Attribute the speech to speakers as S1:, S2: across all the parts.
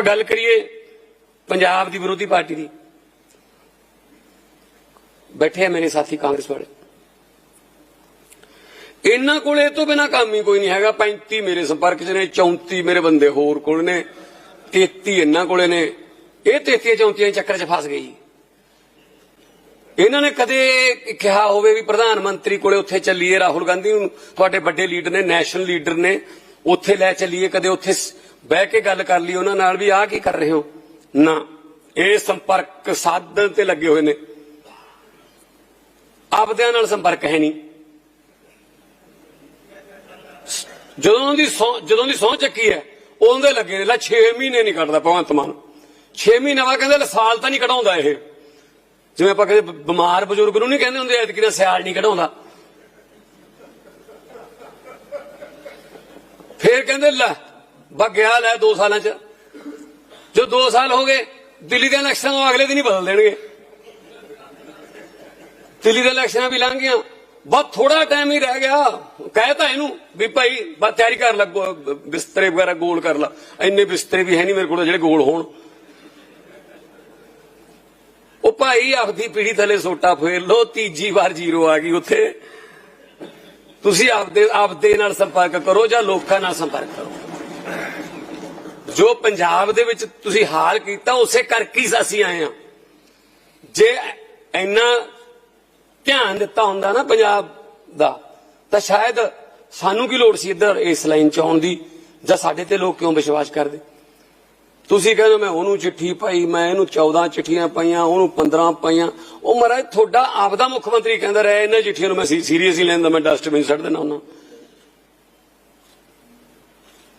S1: ਆਪਾਂ ਗੱਲ ਕਰੀਏ ਪੰਜਾਬ ਦੀ ਵਿਰੋਧੀ ਪਾਰਟੀ ਦੀ। ਬੈਠੇ ਆ ਮੇਰੇ ਸਾਥੀ ਕਾਂਗਰਸ ਵਾਲੇ। ਇਹਨਾਂ ਕੋਲ ਇਹ ਤੋਂ ਬਿਨਾ ਕੰਮ ਹੀ ਕੋਈ ਨਹੀਂ ਹੈਗਾ। 35 ਮੇਰੇ ਸੰਪਰਕ 'ਚ ਨੇ 34 ਮੇਰੇ ਬੰਦੇ ਹੋਰ ਕੋਲ ਨੇ 33 ਇਹਨਾਂ ਕੋਲੇ ਨੇ। ਇਹ 33 34 ਚੱਕਰ 'ਚ ਫਸ ਗਈ ਇਹਨਾਂ ਨੇ ਕਦੇ ਕਿਹਾ ਹੋਵੇ ਵੀ ਪ੍ਰਧਾਨ ਮੰਤਰੀ ਕੋਲੇ ਉੱਥੇ ਚੱਲੀਏ। ਰਾਹੁਲ ਗਾਂਧੀ ਨੂੰ ਤੁਹਾਡੇ ਵੱਡੇ ਲੀਡਰ ਨੇ, ਨੈਸ਼ਨਲ ਲੀਡਰ ਨੇ। ਉੱਥੇ ਲੈ ਚੱਲੀਏ, ਕਦੇ ਉੱਥੇ ਬਹਿ ਕੇ ਗੱਲ ਕਰ ਲਈ, ਉਹਨਾਂ ਨਾਲ ਵੀ ਆਹ ਕੀ ਕਰ ਰਹੇ ਹੋ? ਨਾ, ਇਹ ਸੰਪਰਕ ਸਾਧਨ ਤੇ ਲੱਗੇ ਹੋਏ ਨੇ। ਆਪਦਿਆਂ ਨਾਲ ਸੰਪਰਕ ਹੈ ਨਹੀਂ। ਜਦੋਂ ਦੀ ਸਹੁੰ- ਜਦੋਂ ਦੀ ਸਹੁੰ ਚੱਕੀ ਹੈ, ਉਹਦੇ ਲੱਗੇ ਨੇ, ਲੈ 6 ਮਹੀਨੇ ਨਹੀਂ ਕੱਢਦਾ ਭਗਵੰਤ ਮਾਨ। 6 ਮਹੀਨੇ ਬਾਅਦ ਕਹਿੰਦੇ, ਲੈ ਸਾਲ ਤਾਂ ਨਹੀਂ ਕਢਾਉਂਦਾ ਇਹ। ਜਿਵੇਂ ਆਪਾਂ ਕਹਿੰਦੇ, ਬ- ਬਿਮਾਰ ਬਜ਼ੁਰਗ ਨੂੰ ਨਹੀਂ ਕਹਿੰਦੇ ਹੁੰਦੇ, ਐਤਕੀ ਦਾ ਸਿਆਲ ਨਹੀਂ ਕਢਾਉਂਦਾ। ਫੇਰ ਕਹਿੰਦੇ, ਲੈ ਬਗਿਆ ਲੈ 2 ਸਾਲਾਂ ਚ। ਜੋ 2 ਸਾਲ ਹੋ ਗਏ, ਦਿੱਲੀ ਦੇ ਇਲੈਕਸ਼ਨ ਨੂੰ ਅਗਲੇ ਦਿਨ ਹੀ ਬਦਲ ਦੇਣਗੇ। ਦਿੱਲੀ ਦੇ ਇਲੈਕਸ਼ਨਾਂ ਵੀ ਲੰਘ ਗਈਆਂ ਬਸ ਥੋੜਾ ਟਾਈਮ ਹੀ ਰਹਿ ਗਿਆ। ਕਹਿਤਾ ਇਹਨੂੰ ਵੀ ਭਾਈ, ਬਸ ਤਿਆਰੀ ਕਰ ਲੱਗੋ ਬਿਸਤਰੇ ਵਗੈਰਾ ਗੋਲ ਕਰ ਲਾ। ਇੰਨੇ ਬਿਸਤਰੇ ਵੀ ਹੈ ਨਹੀਂ ਮੇਰੇ ਕੋਲ, ਜਿਹੜੇ ਗੋਲ ਹੋਣ। ਉਹ ਭਾਈ ਆਪਦੀ ਪੀੜੀ ਥੱਲੇ ਸੋਟਾ ਫੇਰ ਲੋ ਤੀਜੀ ਵਾਰ ਜ਼ੀਰੋ ਆ ਗਈ ਉੱਥੇ। ਤੁਸੀਂ ਆਪਦੇ ਆਪਦੇ ਨਾਲ ਸੰਪਰਕ ਕਰੋ ਜਾਂ ਲੋਕਾਂ ਨਾਲ ਸੰਪਰਕ ਕਰੋ। ਜੋ ਪੰਜਾਬ ਦੇ ਵਿੱਚ ਤੁਸੀਂ ਹਾਲ ਕੀਤਾ, ਉਸੇ ਕਰਕੇ ਹੀ ਅਸੀਂ ਆਏ ਆ ਜੇ ਇੰਨਾ ਧਿਆਨ ਦਿੱਤਾ ਹੁੰਦਾ ਨਾ ਪੰਜਾਬ ਦਾ, ਤਾਂ ਸ਼ਾਇਦ ਸਾਨੂੰ ਕੀ ਲੋੜ ਸੀ ਇੱਧਰ ਇਸ ਲਾਈਨ ਚ ਆਉਣ ਦੀ? ਜਾਂ ਸਾਡੇ ਤੇ ਲੋਕ ਕਿਉਂ ਵਿਸ਼ਵਾਸ ਕਰਦੇ? ਤੁਸੀਂ ਕਹਿੰਦੇ ਮੈਂ ਉਹਨੂੰ ਚਿੱਠੀ ਪਾਈ, ਮੈਂ ਇਹਨੂੰ 14 ਚਿੱਠੀਆਂ ਪਾਈਆਂ, ਉਹਨੂੰ 15 ਪਾਈਆਂ। ਉਹ ਮਹਾਰਾਜ, ਤੁਹਾਡਾ ਆਪਦਾ ਮੁੱਖ ਮੰਤਰੀ ਕਹਿੰਦਾ ਰਿਹਾ, ਇਹਨਾਂ ਚਿੱਠੀਆਂ ਨੂੰ ਮੈਂ ਸੀਰੀਅਸਲੀ ਲੈਂਦਾ ਮੈਂ ਡਸਟਬਿਨ ਸੱਟ ਦੇਣਾ ਉਹਨਾਂ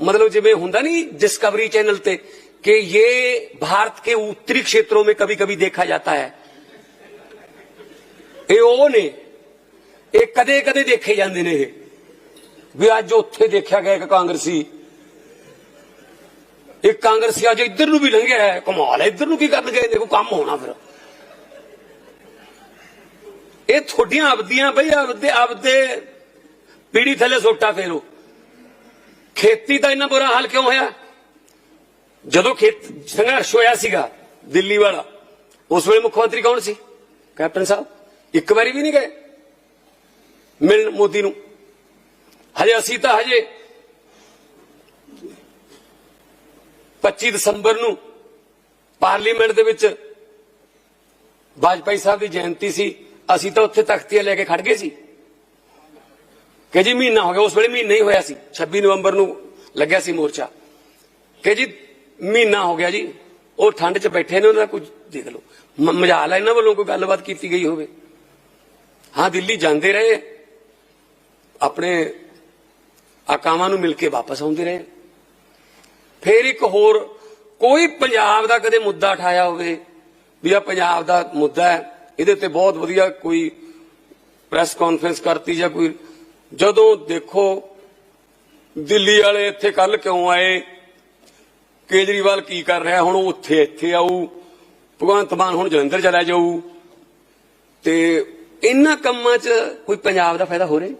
S1: ਮਤਲਬ ਜਿਵੇਂ ਹੁੰਦਾ नहीं ਡਿਸਕਵਰੀ ਚੈਨਲ ਤੇ ਕਿ ये ਭਾਰਤ के ਉੱਤਰੀ ਖੇਤਰੋਂ में कभी कभी देखा जाता है ਇਹ ਉਹ ਨੇ। ਇਹ ਕਦੇ ਕਦੇ ਦੇਖੇ ਜਾਂਦੇ ਨੇ ਇਹ। ਵੀ ਅੱਜ ਉੱਥੇ ਦੇਖਿਆ ਗਿਆ ਇੱਕ ਕਾਂਗਰਸੀ। ਇੱਕ ਕਾਂਗਰਸੀ ਅੱਜ ਇੱਧਰ ਨੂੰ ਵੀ ਲੰਘਿਆ ਹੈ। ਕਮਾਲ ਹੈ, ਇੱਧਰ ਨੂੰ ਕੀ ਕਰਨ ਗਏ? ਦੇਖੋ ਕੰਮ ਹੋਣਾ ਫਿਰ। ਇਹ ਥੋਡੀਆਂ ਆਪਦੀਆਂ ਬਈ ਆਪਦੇ ਆਪਦੇ ਪੀੜੀ ਥੱਲੇ ਸੋਟਾ ਫੇਰੋ। ਖੇਤੀ ਦਾ ਇੰਨਾ ਬੁਰਾ ਹਾਲ ਕਿਉਂ ਹੋਇਆ? ਜਦੋਂ ਖੇਤ ਸੰਘਰਸ਼ ਹੋਇਆ ਸੀਗਾ ਦਿੱਲੀ ਵਾਲਾ, ਉਸ ਵੇਲੇ ਮੁੱਖ ਮੰਤਰੀ ਕੌਣ ਸੀ? ਕੈਪਟਨ ਸਾਹਿਬ। ਇੱਕ ਵਾਰੀ ਵੀ ਨਹੀਂ ਗਏ ਮਿਲਣ ਮੋਦੀ ਨੂੰ। ਹਜੇ ਅਸੀਂ ਤਾਂ ਹਜੇ 25 ਦਸੰਬਰ ਨੂੰ ਪਾਰਲੀਮੈਂਟ ਦੇ ਵਿੱਚ ਵਾਜਪਾਈ ਸਾਹਿਬ ਦੀ ਜਯੰਤੀ ਸੀ। ਅਸੀਂ ਤਾਂ ਉੱਥੇ ਤਖਤੀਆਂ ਲੈ ਕੇ ਖੜ ਗਏ ਸੀ। ਕਿ ਜੀ ਮਹੀਨਾ ਹੋ ਗਿਆ, ਉਸ ਵੇਲੇ ਮਹੀਨਾ ਹੀ ਹੋਇਆ ਸੀ। 26 ਨਵੰਬਰ ਨੂੰ ਲੱਗਿਆ ਸੀ ਮੋਰਚਾ। ਕਿ ਜੀ ਮਹੀਨਾ ਹੋ ਗਿਆ ਜੀ, ਉਹ ਠੰਡ 'ਚ ਬੈਠੇ ਨੇ, ਉਹਨਾਂ ਦਾ ਕੁਝ ਦੇਖ ਲਓ। ਮ- ਮਜਾਲ ਹੈ ਇਹਨਾਂ ਵੱਲੋਂ ਕੋਈ ਗੱਲਬਾਤ ਕੀਤੀ ਗਈ ਹੋਵੇ। ਹਾਂ, ਦਿੱਲੀ ਜਾਂਦੇ ਰਹੇ। ਆਪਣੇ ਆਕਾਵਾਂ ਨੂੰ ਮਿਲ ਕੇ ਵਾਪਸ ਆਉਂਦੇ ਰਹੇ। ਫਿਰ ਇੱਕ ਹੋਰ, ਕੋਈ ਪੰਜਾਬ ਦਾ ਕਦੇ ਮੁੱਦਾ ਉਠਾਇਆ ਹੋਵੇ, ਵੀ ਆ ਪੰਜਾਬ ਦਾ ਮੁੱਦਾ ਹੈ, ਇਹਦੇ ਤੇ ਬਹੁਤ ਵਧੀਆ ਕੋਈ ਪ੍ਰੈਸ ਕਾਨਫਰੰਸ ਕਰਤੀ ਜਾਂ ਕੋਈ ਜਦੋਂ ਦੇਖੋ, ਦਿੱਲੀ ਵਾਲੇ ਇੱਥੇ ਕੱਲ ਕਿਉਂ ਆਏ? ਕੇਜਰੀਵਾਲ ਕੀ ਕਰ ਰਿਹਾ? ਹੁਣ ਉਹ ਉੱਥੇ ਇੱਥੇ ਆਊ। ਭਗਵੰਤ ਮਾਨ ਹੁਣ ਜਲੰਧਰ ਚਲਾ ਜਾਊ। ਤੇ ਇਹਨਾਂ ਕੰਮਾਂ 'ਚ ਕੋਈ ਪੰਜਾਬ ਦਾ ਫਾਇਦਾ ਹੋ ਰਿਹਾ?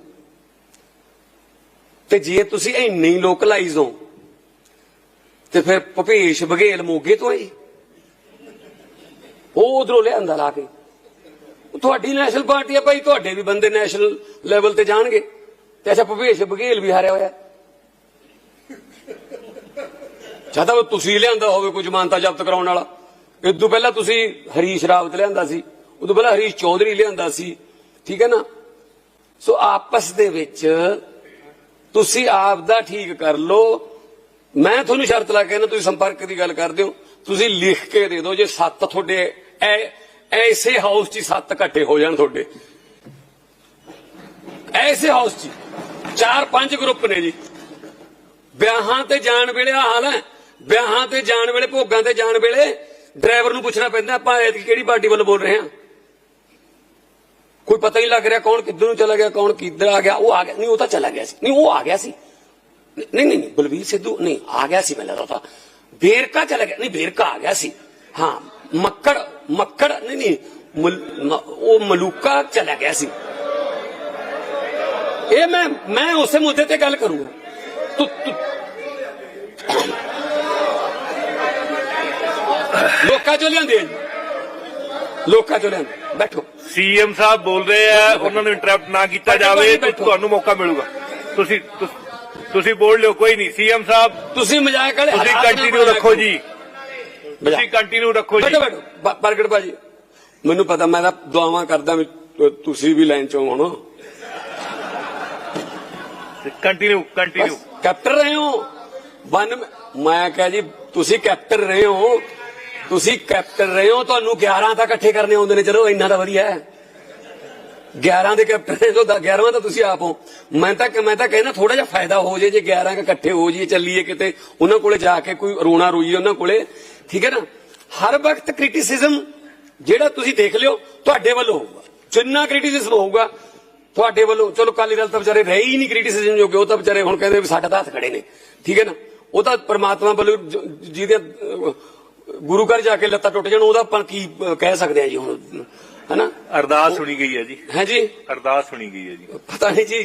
S1: ਤੇ ਜੇ ਤੁਸੀਂ ਇੰਨੇ ਹੀ ਲੋਕਲਾਈਜ਼ ਹੋ, ਤੇ ਫਿਰ ਭਪੇਸ਼ ਬਘੇਲ ਮੋਗੇ ਤੋਂ ਆਈ ਉਹ ਉਧਰੋਂ ਲਿਆਂਦਾ ਲਾ ਕੇ। ਤੁਹਾਡੀ ਨੈਸ਼ਨਲ ਪਾਰਟੀ ਆ ਭਾਈ, ਤੁਹਾਡੇ ਵੀ ਬੰਦੇ ਨੈਸ਼ਨਲ ਲੈਵਲ ਤੇ ਜਾਣਗੇ। ਅੱਛਾ ਭਪੇਸ਼ ਬਘੇਲ ਵੀ ਹਾਰਿਆ ਹੋਇਆ। ਜਦੋਂ ਤੁਸੀਂ ਲਿਆਂਦਾ ਹੋਵੇ ਕੋਈ ਜ਼ਮਾਨਤਾ ਜ਼ਬਤ ਕਰਾਉਣ ਵਾਲਾ। ਇਸ ਤੋਂ ਪਹਿਲਾਂ ਤੁਸੀਂ ਹਰੀਸ਼ ਰਾਵਤ ਲਿਆਂਦਾ ਸੀ, ਉਦੋਂ ਪਹਿਲਾਂ ਹਰੀਸ਼ ਚੌਧਰੀ ਲਿਆਂਦਾ ਸੀ, ਠੀਕ ਹੈ ਨਾ? ਸੋ ਆਪਸ ਦੇ ਵਿੱਚ ਤੁਸੀਂ ਆਪ ਦਾ ਠੀਕ ਕਰ ਲਓ। ਮੈਂ ਤੁਹਾਨੂੰ ਸ਼ਰਤ ਲਾ ਕੇ ਨਾ ਤੁਸੀਂ ਸੰਪਰਕ ਦੀ ਗੱਲ ਕਰਦੇ ਹੋ। ਤੁਸੀਂ ਲਿਖ ਕੇ ਦੇ ਦਿਓ ਜੇ ਸੱਤ ਤੁਹਾਡੇ ਐਸੇ ਹਾਊਸ 'ਚ ਸੱਤ ਇਕੱਠੇ ਹੋ ਜਾਣ ਤੁਹਾਡੇ। ਐਸੇ ਹਾਊਸ 'ਚ ਚਾਰ ਪੰਜ ਗਰੁੱਪ ਨੇ ਜੀ ਵਿਆਹਾਂ ਤੇ ਜਾਣ ਵੇਲੇ ਆਹ ਹਾਲ ਹੈ ਵਿਆਹਾਂ ਤੇ ਜਾਣ ਵੇਲੇ ਭੋਗਾਂ ਤੇ ਜਾਣ ਵੇਲੇ ਡਰਾਈਵਰ ਨੂੰ ਪੁੱਛਣਾ ਪੈਂਦਾ ਆਪਾਂ ਐਤਕੀ ਕਿਹੜੀ ਪਾਰਟੀ ਵੱਲੋਂ ਬੋਲ ਰਹੇ ਹਾਂ ਕੋਈ ਪਤਾ ਹੀ ਲੱਗ ਰਿਹਾ ਕੌਣ ਕਿੱਧਰ ਨੂੰ ਚਲਾ ਗਿਆ ਕੌਣ ਕਿੱਧਰ ਆ ਗਿਆ ਉਹ ਆ ਗਿਆ ਨਹੀਂ ਉਹ ਤਾਂ ਚਲਾ ਗਿਆ ਸੀ ਨਹੀਂ ਉਹ ਆ ਗਿਆ ਸੀ ਨਹੀਂ ਨਹੀਂ ਨਹੀਂ ਬਲਵੀਰ ਸਿੱਧੂ ਨਹੀਂ ਆ ਗਿਆ ਸੀ ਮੈਨੂੰ ਲੱਗਦਾ ਤਾਂ ਵੇਰਕਾ ਚਲਾ ਗਿਆ ਨਹੀਂ ਵੇਰਕਾ ਆ ਗਿਆ ਸੀ ਹਾਂ ਮੱਕੜ ਮੱਕੜ ਨਹੀਂ ਨਹੀਂ ਮਲ- ਮ- ਉਹ ਮਲੂਕਾ ਚਲਾ ਗਿਆ ਸੀ ਇਹ ਮੈਂ ਮੈਂ ਉਸੇ ਮੁੱਦੇ ਤੇ ਗੱਲ ਕਰੂੰਗਾ। ਲੋਕਾਂ ਚੋਂ ਲਿਆਂਦੇ। ਲੋਕਾਂ ਚੋਂ ਲਿਆਂਦੇ ਬੈਠੋ।
S2: ਸੀਐਮ ਸਾਹਿਬ ਬੋਲ ਰਹੇ ਆ ਉਹਨਾਂ ਨੂੰ ਇੰਟਰਰਪਟ ਨਾ ਕੀਤਾ ਜਾਵੇ। ਤੁਹਾਨੂੰ ਮੌਕਾ ਮਿਲੂਗਾ। ਤੁਸੀਂ ਤੁਸ- ਬੋਲ ਲਿਓ ਕੋਈ ਨਹੀਂ। ਸੀਐਮ ਸਾਹਿਬ
S1: ਤੁਸੀਂ ਮਜ਼ਾਕ ਵਾਲੇ
S2: ਤੁਸੀਂ ਕੰਟੀਨਿਊ ਰੱਖੋ ਜੀ। ਤੁਸੀਂ ਕੰਟੀਨਿਊ ਰੱਖੋ ਜੀ।
S1: ਬੈਠੋ ਬੈਠੋ। ਪ੍ਰਗਟ ਭਾਜੀ ਮੈਨੂੰ ਪਤਾ ਮੈਂ ਤਾਂ ਦੁਆਵਾਂ ਕਰਦਾ ਤੁਸੀਂ ਵੀ ਲਾਈਨ ਚੋਂ ਹੋਣਾ
S2: ਕੰਟੀਨਿਊ ਕੰਟੀਨਿਊ
S1: ਕੈਪਟਨ ਰਹੇ ਹੋ? ਵਨ ਮੈਂ ਕਹਾਂ ਜੀ, ਤੁਸੀਂ ਕੈਪਟਨ ਰਹੇ ਹੋ? ਤੁਸੀਂ ਕੈਪਟਨ ਰਹੇ ਹੋ? ਤੁਹਾਨੂੰ 11 ਤਾਂ ਇਕੱਠੇ ਕਰਨੇ ਆਉਂਦੇ ਨੇ। ਚਲੋ, ਇੰਨਾ ਤਾਂ ਵਧੀਆ ਹੈ। 11 ਦੇ ਕੈਪਟਨ ਨੇ 11ਵਾਂ ਤਾਂ ਤੁਸੀਂ ਆਪ ਹੋ। ਮੈਂ ਤਾਂ ਮੈਂ ਤਾਂ ਕਹਿੰਦਾ ਥੋੜਾ ਜਿਹਾ ਫਾਇਦਾ ਹੋ ਜੇ ਜੇ 11 ਕ ਇਕੱਠੇ ਹੋ ਜਾਈਏ, ਚੱਲੀਏ ਕਿਤੇ, ਉਹਨਾਂ ਕੋਲੇ ਜਾ ਕੇ ਕੋਈ ਰੋਣਾ ਰੋਈਏ ਉਹਨਾਂ ਕੋਲੇ। ਠੀਕ ਹੈ ਨਾ? ਹਰ ਵਕਤ ਕ੍ਰਿਟਿਸਿਜ਼ਮ ਜਿਹੜਾ ਤੁਸੀਂ ਦੇਖ ਲਿਓ, ਤੁਹਾਡੇ ਵੱਲੋਂ ਹੋਊਗਾ। ਜਿੰਨਾ ਕ੍ਰਿਟਿਸਿਜ਼ਮ ਹੋਊਗਾ ਤੁਹਾਡੇ ਵੱਲੋਂ ਚਲੋ ਕਾਲੀ ਦਲ ਤਾਂ ਵਿਚਾਰੇ ਰਹੇ ਹੀ ਨਹੀਂ ਕ੍ਰਿਟਿਸਿਜ਼ਮ ਜੋਗੇ ਉਹ ਤਾਂ ਵਿਚਾਰੇ ਹੁਣ ਕਹਿੰਦੇ ਵੀ ਸਾਡਾ ਤਾਂ ਹੱਥ ਖੜੇ ਨੇ। ਠੀਕ ਹੈ ਨਾ? ਉਹ ਤਾਂ ਪ੍ਰਮਾਤਮਾ ਵੱਲੋਂ ਜਿਹਦੇ ਗੁਰੂ ਘਰ ਜਾ ਕੇ ਲੱਤਾਂ ਟੁੱਟ ਜਾਣ ਉਹਦਾ ਆਪਾਂ ਕੀ ਕਹਿ ਸਕਦੇ ਆ ਜੀ ਹੁਣ? ਹੈਨਾ?
S2: ਅਰਦਾਸ ਸੁਣੀ ਗਈ ਹੈ ਜੀ।
S1: ਹੈ ਜੀ?
S2: ਅਰਦਾਸ ਸੁਣੀ ਗਈ ਹੈ ਜੀ।
S1: ਪਤਾ ਨਹੀਂ ਜੀ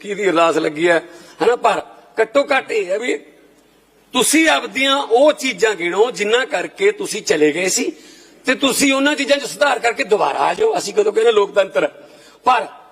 S1: ਕਿਹਦੀ ਅਰਦਾਸ ਲੱਗੀ ਹੈ। ਹੈਨਾ? ਪਰ ਘੱਟੋ ਘੱਟ ਇਹ ਹੈ ਵੀ ਤੁਸੀਂ ਆਪਦੀਆਂ ਉਹ ਚੀਜ਼ਾਂ ਗਿਣੋ ਜਿੰਨਾ ਕਰਕੇ ਤੁਸੀਂ ਚਲੇ ਗਏ ਸੀ ਤੇ ਤੁਸੀਂ ਉਹਨਾਂ ਚੀਜ਼ਾਂ 'ਚ ਸੁਧਾਰ ਕਰਕੇ ਦੁਬਾਰਾ ਆ ਜਾਓ। ਅਸੀਂ ਕਦੋਂ ਕਹਿੰਦੇ ਲੋਕਤੰਤਰ। ਪਰ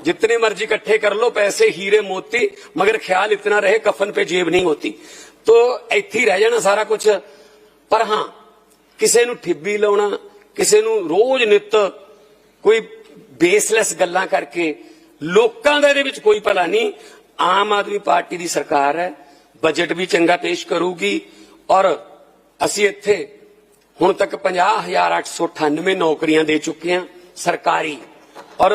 S1: जितने मर्जी इकट्ठे कर लो पैसे हीरे मोती मगर ख्याल इतना रहे कफन पे जेब नहीं होती तो ਇੱਥੇ ਹੀ ਰਹਿ ਜਾਣਾ ਸਾਰਾ ਕੁਝ ਪਰ ਹਾਂ ਕਿਸੇ ਨੂੰ ਠਿੱਬੀ ਲਾਉਣਾ ਕਿਸੇ ਨੂੰ ਰੋਜ਼ ਨਿਤ ਕੋਈ ਬੇਸਲੈਸ ਗੱਲਾਂ ਕਰਕੇ ਲੋਕਾਂ ਦਾ ਇਹਦੇ ਵਿੱਚ ਕੋਈ ਭਲਾ ਨਹੀਂ ਆਮ ਆਦਮੀ ਪਾਰਟੀ ਦੀ ਸਰਕਾਰ ਹੈ ਬਜਟ ਵੀ ਚੰਗਾ ਪੇਸ਼ ਕਰੂਗੀ ਔਰ ਅਸੀਂ ਇੱਥੇ ਹੁਣ ਤੱਕ 50898 ਨੌਕਰੀਆਂ ਦੇ ਚੁੱਕੇ ਹਾਂ ਸਰਕਾਰੀ ਔਰ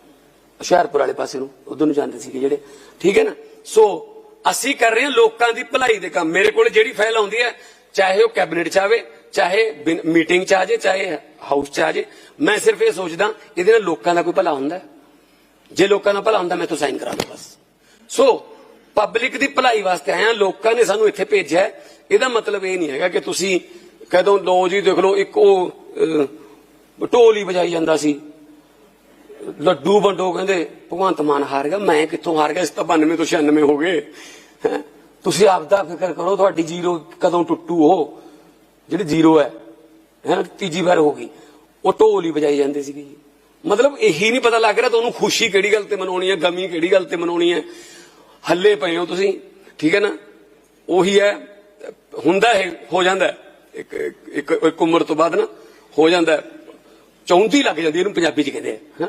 S1: ਹੁਸ਼ਿਆਰਪੁਰ ਵਾਲੇ ਪਾਸੇ ਨੂੰ, ਉਧਰ ਨੂੰ ਜਾਂਦੇ ਸੀਗੇ ਜਿਹੜੇ। ਠੀਕ ਹੈ ਨਾ? ਸੋ ਅਸੀਂ ਕਰ ਰਹੇ ਹਾਂ ਲੋਕਾਂ ਦੀ ਭਲਾਈ ਦੇ ਕੰਮ। ਮੇਰੇ ਕੋਲ ਜਿਹੜੀ ਫਾਈਲ ਆਉਂਦੀ ਹੈ, ਚਾਹੇ ਉਹ ਕੈਬਨਿਟ ਚ ਆਵੇ, ਚਾਹੇ ਮੀਟਿੰਗ ਚ ਆ ਜਾਏ, ਚਾਹੇ ਹਾਊਸ ਚ ਆ ਜਾਏ, ਮੈਂ ਸਿਰਫ ਇਹ ਸੋਚਦਾ, ਇਹਦੇ ਨਾਲ ਲੋਕਾਂ ਦਾ ਕੋਈ ਭਲਾ ਹੁੰਦਾ ਜੇ ਲੋਕਾਂ ਦਾ ਭਲਾ ਹੁੰਦਾ, ਮੈਂ ਤਾਂ ਸਾਈਨ ਕਰਾ ਦਾਂ ਬਸ। ਸੋ ਪਬਲਿਕ ਦੀ ਭਲਾਈ ਵਾਸਤੇ ਆਇਆ ਲੋਕਾਂ ਨੇ ਸਾਨੂੰ ਇੱਥੇ ਭੇਜਿਆ ਇਹਦਾ ਮਤਲਬ ਇਹ ਨਹੀਂ ਹੈਗਾ ਕਿ ਤੁਸੀਂ ਕਦੋਂ ਲੋ ਜੀ, ਦੇਖ ਲਓ, ਇੱਕ ਉਹ ਢੋਲ ਹੀ ਵਜਾਈ ਜਾਂਦਾ ਸੀ। ਲੱਡੂ ਵੰਡੋ, ਕਹਿੰਦੇ, ਭਗਵੰਤ ਮਾਨ ਹਾਰ ਗਿਆ, ਮੈਂ ਕਿੱਥੋਂ ਹਾਰ ਗਿਆ? ਇਸ ਤਾਂ 92 ਤੋਂ 96 ਹੋ ਗਏ। ਹੈਂ। ਤੁਸੀਂ ਆਪਦਾ ਫਿਕਰ ਕਰੋ, ਤੁਹਾਡੀ ਜ਼ੀਰੋ ਕਦੋਂ ਟੁੱਟੂ ਉਹ? ਜਿਹੜੀ ਜ਼ੀਰੋ ਹੈ ਹੈ, ਤੀਜੀ ਵਾਰ ਹੋ ਗਈ। ਉਹ ਢੋਲ ਹੀ ਵਜਾਈ ਜਾਂਦੇ ਸੀਗੇ ਜੀ। ਮਤਲਬ ਇਹੀ ਨਹੀਂ ਪਤਾ ਲੱਗ ਰਿਹਾ ਤੁਹਾਨੂੰ ਖੁਸ਼ੀ ਕਿਹੜੀ ਗੱਲ ਤੇ ਮਨਾਉਣੀ ਹੈ, ਗਮੀ ਕਿਹੜੀ ਗੱਲ ਤੇ ਮਨਾਉਣੀ ਹੈ। ਹੱਲੇ ਪਏ ਹੋ ਤੁਸੀਂ, ਠੀਕ ਹੈ ਨਾ? ਉਹੀ ਹੈ, ਹੁੰਦਾ ਹੈ ਹੋ ਜਾਂਦਾ ਇੱਕ ਇੱਕ ਇੱਕ ਉਮਰ ਤੋਂ ਬਾਅਦ ਨਾ, ਹੋ ਜਾਂਦਾ ਚੌਂਤੀ ਲੱਗ ਜਾਂਦੀ ਇਹਨੂੰ ਪੰਜਾਬੀ ਚ ਕਹਿੰਦੇ ਆ, ਹਾਂ?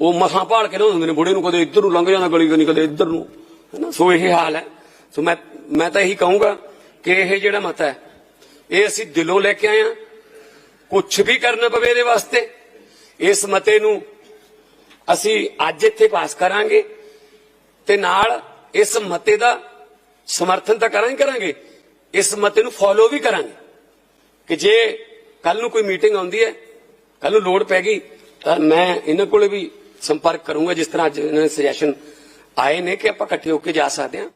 S1: ਉਹ ਮਸਾਂ ਭਾਲ ਕੇ ਲਿਆਉਂਦੇ ਨੇ, ਬੁੜੇ ਨੂੰ ਕਦੇ ਇੱਧਰ ਨੂੰ ਲੰਘ ਜਾਂਦਾ ਗਲੀ ਕਨੀ ਕਦੇ ਇੱਧਰ ਨੂੰ, ਹੈਨਾ? ਸੋ ਇਹ ਹਾਲ ਹੈ। ਸੋ ਮੈਂ ਮੈਂ ਤਾਂ ਇਹੀ ਕਹੂੰਗਾ ਕਿ ਇਹ ਜਿਹੜਾ ਮਤ ਹੈ, ਇਹ ਅਸੀਂ ਦਿਲੋਂ ਲੈ ਕੇ ਆਏ ਹਾਂ। ਕੁਝ ਵੀ ਕਰਨਾ ਪਵੇ ਇਹਦੇ ਵਾਸਤੇ, ਇਸ ਮਤੇ ਨੂੰ ਅਸੀਂ ਅੱਜ ਇੱਥੇ ਪਾਸ ਕਰਾਂਗੇ ਤੇ ਨਾਲ ਇਸ ਮਤੇ ਦਾ ਸਮਰਥਨ ਤਾਂ ਕਰਾਂਗੇ ਕਰਾਂਗੇ। ਇਸ ਮਤੇ ਨੂੰ ਫੋਲੋ ਵੀ ਕਰਾਂਗੇ। ਕਿ ਜੇ ਕੱਲ ਨੂੰ ਕੋਈ ਮੀਟਿੰਗ ਆਉਂਦੀ ਹੈ ਕੱਲ ਨੂੰ ਲੋੜ ਪੈ ਗਈ, ਤਾਂ ਮੈਂ ਇਹਨਾਂ ਕੋਲੇ ਵੀ ਸੰਪਰਕ ਕਰੂੰਗਾ ਜਿਸ ਤਰ੍ਹਾਂ ਅੱਜ ਇਹਨਾਂ ਦੇ ਸੁਜੈਸ਼ਨ ਆਏ ਨੇ ਕਿ ਆਪਾਂ ਇਕੱਠੇ ਹੋ ਕੇ ਜਾ ਸਕਦੇ ਹਾਂ।